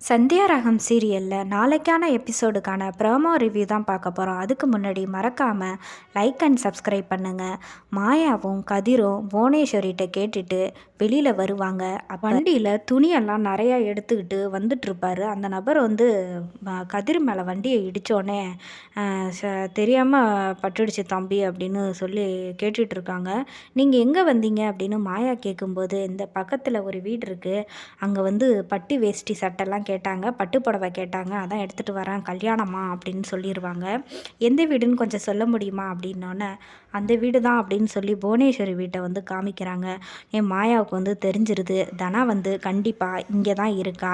சந்தியா ரகம் சீரியலில் நாளைக்கான எபிசோடுக்கான ப்ரோமோ ரிவ்யூ தான் பார்க்க போகிறோம் அதுக்கு முன்னாடி மறக்காமல் லைக் அண்ட் சப்ஸ்கிரைப் பண்ணுங்கள் மாயாவும் கதிரும் புவனேஸ்வரிகிட்ட கேட்டுட்டு வெளியில் வருவாங்க. வண்டியில் துணியெல்லாம் நிறையா எடுத்துக்கிட்டு வந்துட்டுருப்பாரு. அந்த நபர் வந்து கதிர் மேலே வண்டியை இடித்தோடனே தெரியாமல் பட்டுடுச்சு தம்பி அப்படின்னு சொல்லி கேட்டுட்ருக்காங்க நீங்கள் எங்கே வந்தீங்க அப்படின்னு மாயா கேட்கும்போது இந்த பக்கத்தில் ஒரு வீடு இருக்குது அங்கே வந்து பட்டி வேஷ்டி சட்டைலாம் கேட்டாங்க பட்டு புடவை கேட்டாங்க. அதான் எடுத்துகிட்டு வரேன் கல்யாணமா? அப்படின்னு சொல்லிடுவாங்க எந்த வீடுன்னு கொஞ்சம் சொல்ல முடியுமா? அப்படின்னோடனே அந்த வீடு தான் அப்படின்னு சொல்லி புவனேஸ்வரி வீட்டை வந்து காமிக்கிறாங்க. என் மாயாவுக்கு வந்து தெரிஞ்சிருது. தனா வந்து கண்டிப்பாக இங்கே தான் இருக்கா.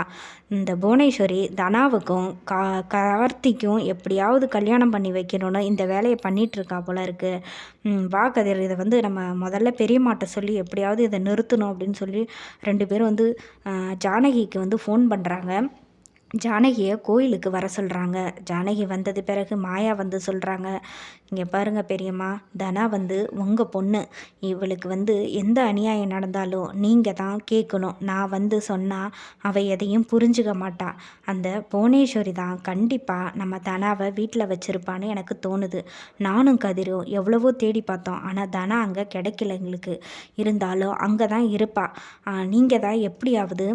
இந்த புவனேஸ்வரி தனாவுக்கும் கா கார்த்திக்கும் எப்படியாவது கல்யாணம் பண்ணி வைக்கணும்னு இந்த வேலையை பண்ணிகிட்ருக்கா இருக்கா. போல இருக்குது வா கதிர் இதை வந்து நம்ம முதல்ல பெரியம்மாட்ட சொல்லி எப்படியாவது இதை நிறுத்தணும் அப்படின்னு சொல்லி ரெண்டு பேரும் வந்து ஜானகிக்கு வந்து ஃபோன் பண்ணுறாங்க ஜானகியை கோயிலுக்கு வர சொல்கிறாங்க ஜானகி வந்தது பிறகு மாயா வந்து சொல்கிறாங்க இங்கே பாருங்க பெரியம்மா தனா வந்து உங்கள் பொண்ணு. இவளுக்கு வந்து எந்த அநியாயம் நடந்தாலும் நீங்கள் தான் கேட்கணும். நான் வந்து சொன்னால் அவள் எதையும் புரிஞ்சுக்க மாட்டான் அந்த புவனேஸ்வரி தான் கண்டிப்பாக நம்ம தனாவை வீட்டில் வச்சுருப்பான்னு எனக்கு தோணுது. நானும் கதிரும் எவ்வளவோ தேடி பார்த்தோம். ஆனால் தனா அங்கே கிடைக்கல எங்களுக்கு. இருந்தாலும் அங்கே தான் இருப்பாள் நீங்கள் தான் எப்படியாவது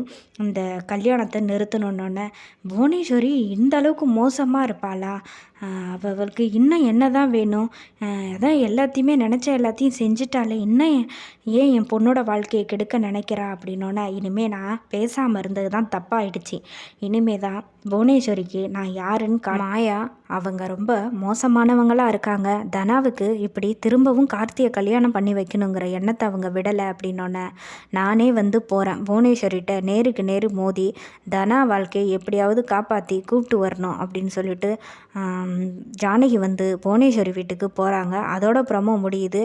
இந்த கல்யாணத்தை நிறுத்தணுன்னொன்னே புவனேஸ்வரி இந்த அளவுக்கு மோசமாக இருப்பாளா? அவளுக்கு இன்னும் என்ன தான் வேணும் அதான் எல்லாத்தையுமே நினச்ச எல்லாத்தையும் செஞ்சுட்டாலே இன்னும் ஏன் ஏன் என் பொண்ணோட வாழ்க்கையை கெடுக்க நினைக்கிறா அப்படின்னோன்னா இனிமே நான் பேசாமல் இருந்தது தான் தப்பாயிடுச்சு. இனிமே தான் புவனேஸ்வரிக்கு நான் யாருன்னு கா மாயா அவங்க ரொம்ப மோசமானவங்களாக இருக்காங்க. தனாவுக்கு இப்படி திரும்பவும் கார்த்தியை கல்யாணம் பண்ணி வைக்கணுங்கிற எண்ணத்தை அவங்க விடலை அப்படின்னோன்னே நானே வந்து போகிறேன் புவனேஸ்வரிட்ட நேருக்கு நேரு மோதி தனா வாழ்க்கையை எப்படியாவது காப்பாற்றி கூப்பிட்டு வரணும் அப்படின்னு சொல்லிட்டு ஜானகி வந்து புவனேஸ்வரி வீட்டுக்கு போகிறாங்க அதோட ப்ரமோ முடியுது.